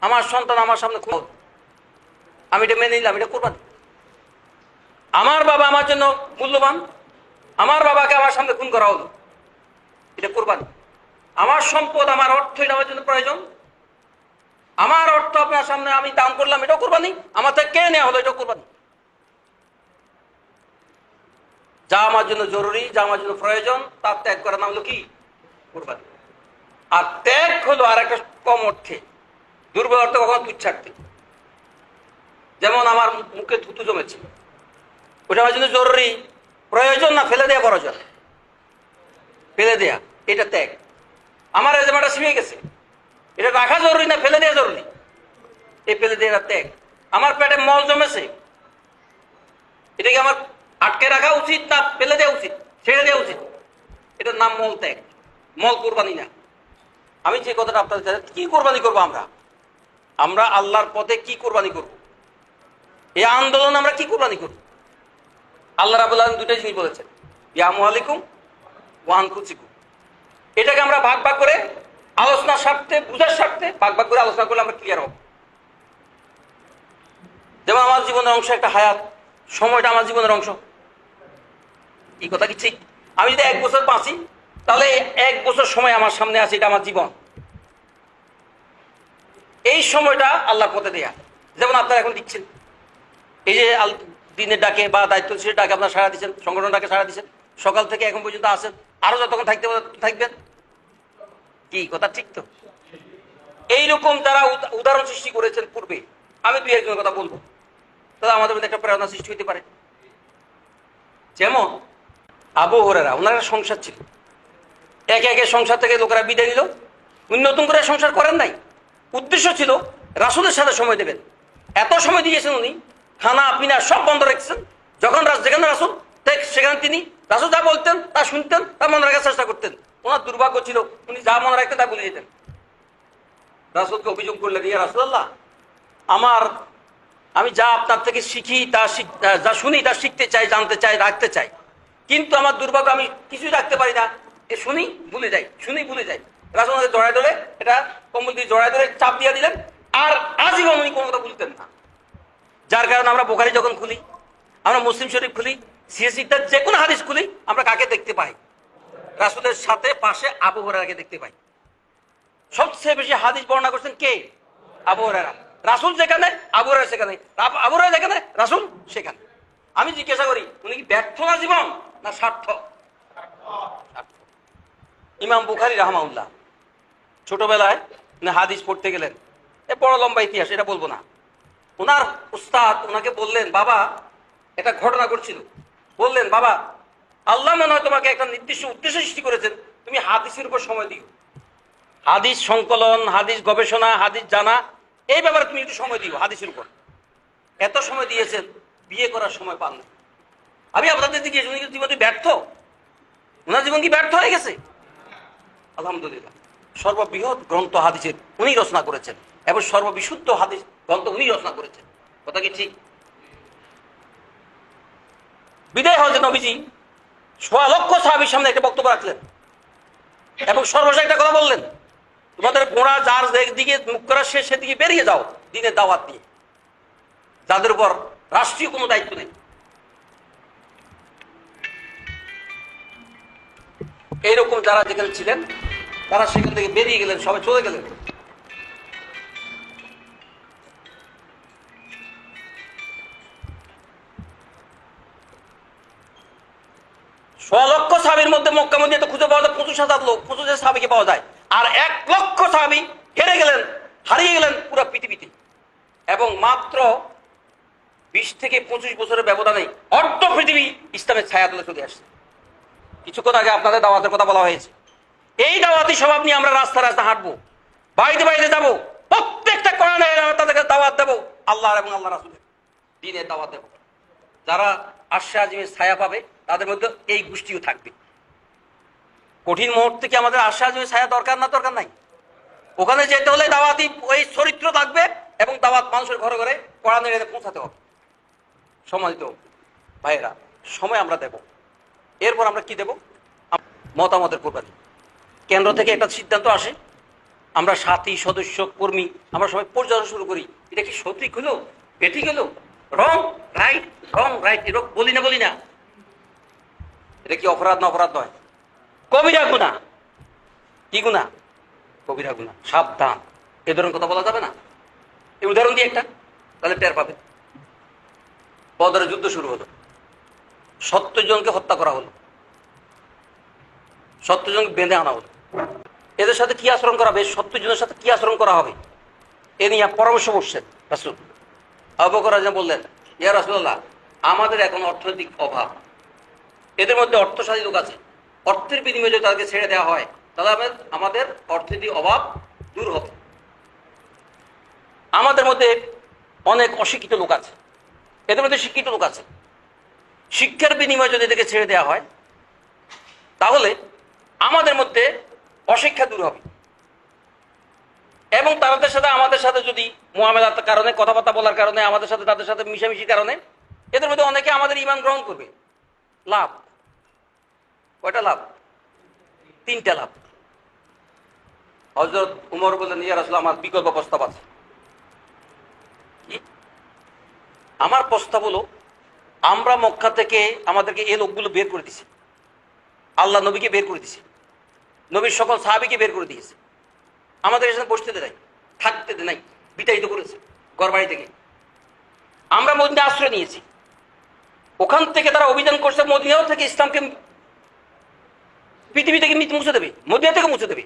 আমার সন্তান আমার সামনে খুব আমি এটা মেনে নিলাম, এটা কোরবানি। আমার বাবা আমার জন্য মূল্যবান। আমার বাবাকে আমার সামনে খুন করা হলো। এটা কোরবানি। আমার সম্পদ, আমার অর্থ, এটা আমার জন্য প্রয়োজন। আমার অর্থ আপনার সামনে আমি দান করলাম, এটাও কোরবানি। আমার থেকে কে নেওয়া হলো, এটাও কোরবানি। যা আমার জন্য জরুরি, যা আমার জন্য প্রয়োজন, তার ত্যাগ করার নাম হলো কি? কোরবানি। আর ত্যাগ হলো আর একটা কম অর্থে। দুর্বল অর্থে কখনো তুচ্ছার্থে যেমন আমার মুখে থুতু জমেছে। ওটা আমার জন্য জরুরি। প্রয়োজন না, ফেলে দেওয়া প্রয়োজন। ফেলে দেয়া, এটা ত্যাগ। আমার এজমাটা ছিঁড়ে গেছে। এটা রাখা জরুরি না, ফেলে দেওয়া জরুরি? এই ফেলে দেওয়া ত্যাগ। আমার পেটে মল জমেছে। এটাকে আমার আটকে রাখা উচিত না, ফেলে দেওয়া উচিত? ছেড়ে দেওয়া উচিত? এটার নাম মল ত্যাগ। মল কোরবানি না। আমি যে কথাটা আপনাদের কি কোরবানি করব আমরা? আমরা আল্লাহর পথে কি কোরবানি করব? এই আন্দোলন আমরা কি কোরবানি করব? আল্লাহ রাবুল আলম দুটাই জিনিস বলেছেন। ইয়ামু আলাইকুম ওয়ান কুচিকুম এটাকে আমরা ভাগ ভাগ করে আলোচনার স্বার্থে, বুঝার স্বার্থে ভাগ ভাগ করে আলোচনা করলে আমরা ক্লিয়ার হব। যেমন আমার জীবনের অংশ একটা হায়াত, সময়টা আমার জীবনের অংশ। এই কথা কি ঠিক? আমি যদি এক বছর বাঁচি, তাহলে এক বছর সময় আমার সামনে আছে, এটা আমার জীবন। এই সময়টা আল্লাহর পথে দেয়া। যেমন আপনারা এখন দিচ্ছেন এই যে দিনের ডাকে বা দায়িত্বশীল ডাকে আপনারা সারা দিচ্ছেন সংগঠন ডাকে সারা দিচ্ছেন, সকাল থেকে এখন পর্যন্ত আসেন আরও যতক্ষণ থাকতে থাকবেন। কি কথা ঠিক তো? এইরকম উদ- উদাহরণ সৃষ্টি করেছেন পূর্বে, আমি দুই একজনের কথা বলব। তাহলে আমাদের মধ্যে একটা প্রেরণা সৃষ্টি হতে পারে। যেমন আবু হরেরা ওনারা সংসার ছিল একে একে সংসার থেকে লোকেরা বিদায় নিল। উনি নতুন করে সংসার করেন নাই। উদ্দেশ্য ছিল রাসুলের সাথে সময় দেবেন। এত সময় দিয়েছেন উনি, খানা, পিনা সব বন্ধ রেখেছেন। যখন যেখানে রাসুল সেখানে তিনি রাসুল যা বলতেন, তা শুনতেন, তা মনে রাখার চেষ্টা করতেন। ওনার দুর্ভাগ্য ছিল উনি যা মনে রাখতেন তা বলে যেতেন। রাসুলকে অভিযোগ করলেন, ইয়া রাসুল্লাহ আমার আমি যা আপনার থেকে শিখি, তা যা শুনি, তা শিখতে চাই, জানতে চাই, রাখতে চাই। কিন্তু আমার দুর্ভাগ্য, আমি কিছুই রাখতে পারি না। এ শুনি, ভুলে যাই, শুনি, ভুলে যাই। রাসুল জড়ায় ধরে, এটা কম্বল দিয়ে জড়ায় ধরে চাপ দিয়ে দিলেন, আর আজীবন উনি কোনো কথা বুঝতেন না। যার কারণে আমরা বোখারি যখন খুলি, আমরা মুসলিম শরীফ খুলি সিএসিটার যে কোনো হাদিস খুলি, আমরা কাকে দেখতে পাই? রাসুলের সাথে, পাশে আবু হরাকে দেখতে পাই। সবচেয়ে বেশি হাদিস বর্ণনা করছেন কে? আবু হরারা রাসুল যেখানে, আবু হরারা সেখানে। আব- যেখানে, রাসুল সেখানে। আমি জিজ্ঞাসা করি, উনি কি ব্যর্থ না জীবন, না স্বার্থ। ইমাম বুখারি রাহমাউল্লাহ ছোটবেলায় উনি হাদিস পড়তে গেলেন। এ বড় লম্বা ইতিহাস, এটা বলব না। ওনার উস্তাদ ওনাকে বললেন, বাবা, একটা ঘটনা করছিল বললেন, বাবা, আল্লাহ মনে হয় তোমাকে একটা নির্দিষ্ট উদ্দেশ্য সৃষ্টি করেছেন। তুমি হাদিসের উপর সময় দিও। হাদিস সংকলন, হাদিস গবেষণা, হাদিস জানা, এই ব্যাপারে তুমি একটু সময় দিও হাদিসের উপর। এত সময় দিয়েছেন, বিয়ে করার সময় পান না। আমি আপনাদের দিকে জীবনে ব্যর্থ? ওনার জীবন কি ব্যর্থ হয়ে গেছে? আলহামদুলিল্লাহ। সর্ববৃহৎ গ্রন্থ হাদিসের উনি রচনা করেছেন এবং সর্ববিশুদ্ধ হাদিস গ্রন্থ উনি রচনা করেছেন। কথা কি ঠিক? বিদায় হজরত নবীজি সোয়া লক্ষ সাহাবির সামনে একটা বক্তব্য রাখলেন এবং সর্বশেষ একটা কথা বললেন, তোমাদের ঘোড়া যার দিকে মুখ করা শেষ সেদিকে বেরিয়ে যাও দিনের দাওয়াত দিয়ে। যাদের উপর রাষ্ট্রীয় কোনো দায়িত্ব নেই। এইরকম যারা যেখানে ছিলেন তারা সেখান থেকে বেরিয়ে গেলেন, সবাই চলে গেলেন। লক্ষ সাহাবির মধ্যে মক্কা মধ্যে খুঁজে পাওয়া যায় পঁচিশ হাজার লোক, পঁচিশ হাজার সাহাবিকে পাওয়া যায়। আর এক লক্ষ সাহাবি হেরে গেলেন, হারিয়ে গেলেন পুরো পৃথিবীতে। এবং মাত্র বিশ থেকে পঁচিশ বছরের ব্যবধানে অর্ধ পৃথিবী ইসলামের ছায়া তুলে চলে আসছে। কিছুক্ষণ আগে আপনাদের দাওয়াতের কথা বলা হয়েছে। এই দাওয়াতি স্বভাব নিয়ে আমরা রাস্তা রাস্তা হাঁটবো। বাড়িতে বাড়িতে যাব। প্রত্যেকটা কোরআনে তাদেরকে দাওয়াত দেবো। আল্লাহ এবং আল্লাহ রাসুলের দিনের দাওয়াত দেবো। যারা আশা আজিমের ছায়া পাবে, তাদের মধ্যে এই গোষ্ঠীও থাকবে। কঠিন মুহূর্তে কি আমাদের আশা আজিমের ছায়া দরকার না দরকার নাই? ওখানে যেতে হলে দাওয়াতি ওই চরিত্র থাকবে এবং দাওয়াত মানুষের ঘরে ঘরে কোরআনের এনে পৌঁছাতে হবে। সম্মানিত ভাইয়েরা, সময় আমরা দেব। এরপর আমরা কি দেব? মতামতের কোরবানি কেন্দ্র থেকে একটা সিদ্ধান্ত আসে। আমরা সাথী সদস্য কর্মী, আমরা সবাই পরিচালনা শুরু করি। এটা কি সঠিক হলো বেঠিক হলো রং রাইট রং রাইট এরকম বলি না বলি না। এটা কি অপরাধ না অপরাধ নয়? কবিরা গুণা। কি গুণা? কবিরা গুণা। সাবধান। এ ধরনের কথা বলা যাবে না। এই উদাহরণ দিয়ে একটা, তাহলে টের পাবে। বদরের যুদ্ধ শুরু হলো। সত্তর জনকে হত্যা করা হলো। সত্তর জনকে বেঁধে আনা হলো। এদের সাথে কি আচরণ করা হবে? সত্তর জনের সাথে কি আচরণ করা হবে? এ নিয়ে পরামর্শ করছেন রাসুল। অবকর বললেন, ইয়া রাসুল্লাহ আমাদের এখন অর্থনৈতিক অভাব। এদের মধ্যে অর্থশালী লোক আছে। অর্থের বিনিময়ে যদি তাদেরকে ছেড়ে দেওয়া হয়, তাহলে আমাদের আমাদের অর্থনৈতিক অভাব দূর হবে। আমাদের মধ্যে অনেক অশিক্ষিত লোক আছে। এদের মধ্যে শিক্ষিত লোক আছে। শিক্ষার বিনিময়ে যদি এদেরকে ছেড়ে দেওয়া হয়, তাহলে আমাদের মধ্যে অশিক্ষা দূর হবে। এবং তাদের সাথে আমাদের সাথে যদি মোহামেলার কারণে, কথাবার্তা বলার কারণে, আমাদের সাথে তাদের সাথে মিশামিশির কারণে, এদের মধ্যে অনেকে আমাদের ইমান গ্রহণ করবে। লাভ। কয়টা লাভ? তিনটা লাভ। হজরত উমর বললেন ইয়ার আসলে আমার বিকল্প প্রস্তাব আছে। আমার প্রস্তাব হলো, আমরা মক্কা থেকে আমাদেরকে এ লোকগুলো বের করে দিছি। আল্লাহ নবীকে বের করে দিছি। নবীর সকল সাহাবিকে বের করে দিয়েছে। আমাদের এখানে বসতে দেয় থাকতে নাই, বিতাড়িত করেছে ঘর বাড়ি থেকে। আমরা মদিনা আশ্রয় নিয়েছি। ওখান থেকে তারা অভিযান করছে, মদিনাও থেকে ইসলামকে পৃথিবী থেকে মুছে দেবে, মদিনা থেকে মুছে দেবে।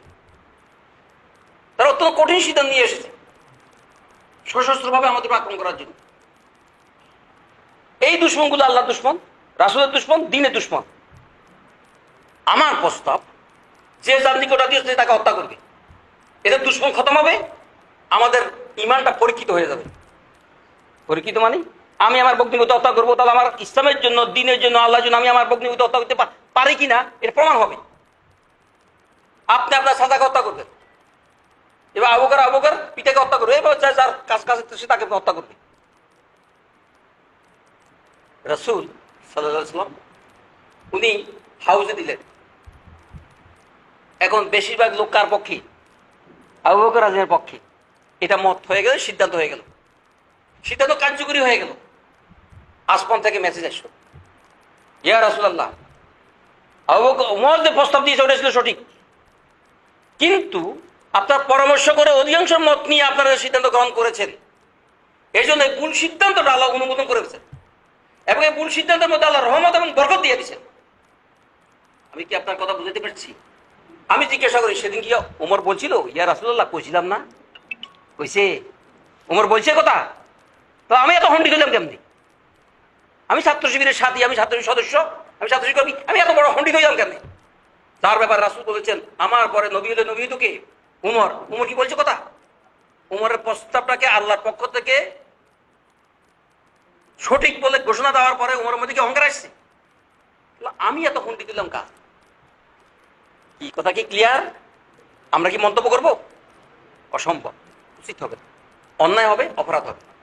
তারা অত্যন্ত কঠিন সিদ্ধান্ত নিয়ে এসেছে, সশস্ত্রভাবে আমাদের আক্রমণ করার জন্য। এই দুশ্মনগুলো আল্লাহ দুশ্মন, রাসুলের দুশ্মন, দিনের দুশ্মন। আমার প্রস্তাব যে যার নিকট দিয়েছে তাকে হত্যা করবে। এদের দুশ্মন খতম হবে, আমাদের ইমানটা পরীক্ষিত হয়ে যাবে। পরীক্ষিত মানে? আমি আমার বগ্নিগত হত্যা করব, তাহলে আমার ইসলামের জন্য, দিনের জন্য, আল্লাহর জন্য আমি আমার বগ্নিগত হত্যা করতে পারি কিনা? এর প্রমাণ হবে। আপনি আপনার সাদাকে হত্যা করবেন। এবার আবুকার আবুকার পিতাকে হত্যা করবে। এবার যার কাজ কাজ সে তাকে হত্যা করবে। রসুল সাল্লাম উনি হাউসে দিলেন। এখন বেশিরভাগ লোক কার পক্ষে? আবু বকর পক্ষে। এটা মত হয়ে গেল, সিদ্ধান্ত হয়ে গেল। সিদ্ধান্ত কার্যকরী হয়ে গেল। আসমান থেকে মেসেজ আসলো। ইয়া রাসুলাল্লাহ, আবু উমর প্রস্তাব দিয়েছে, ওটা ছিল সঠিক। কিন্তু আপনার পরামর্শ করে অধিকাংশ মত নিয়ে আপনারা সিদ্ধান্ত গ্রহণ করেছেন। এই জন্য ভুল সিদ্ধান্তটা আল্লাহ অনুমোদন করেছেন এবং এই ভুল সিদ্ধান্তের মধ্যে আল্লাহ রহমত এবং বরকত দিয়ে দিয়েছেন। আমি কি আপনার কথা বুঝতে পারছি? আমি জিজ্ঞাসা করি, সেদিন কি ওমর বলছিল? ইয়া রাসুল্লাহ কইছিলাম না। কইছে, ওমর বলছে কথা? তো আমি এত হন্ডি দিলাম কেমনি? আমি ছাত্র শিবিরের সাথী, আমি ছাত্র সদস্য, আমি ছাত্র শিবির আমি এত বড় হন্ডি দিলাম কেমনি? তার ব্যাপারে রাসুল বলেছেন, আমার পরে নবী হলে নবী তো কে? উমর উমর কি বলছে কথা? উমরের প্রস্তাবটাকে আল্লাহর পক্ষ থেকে সঠিক বলে ঘোষণা দেওয়ার পরে উমরের মধ্যে কি অহংকার আসছে? আমি এত হন্ডি দিলাম কাজ কি? কথা কি ক্লিয়ার আমরা কি মন্তব্য করব? অসম্ভব। উচিত হবে। অন্যায় হবে, অপরাধ হবে।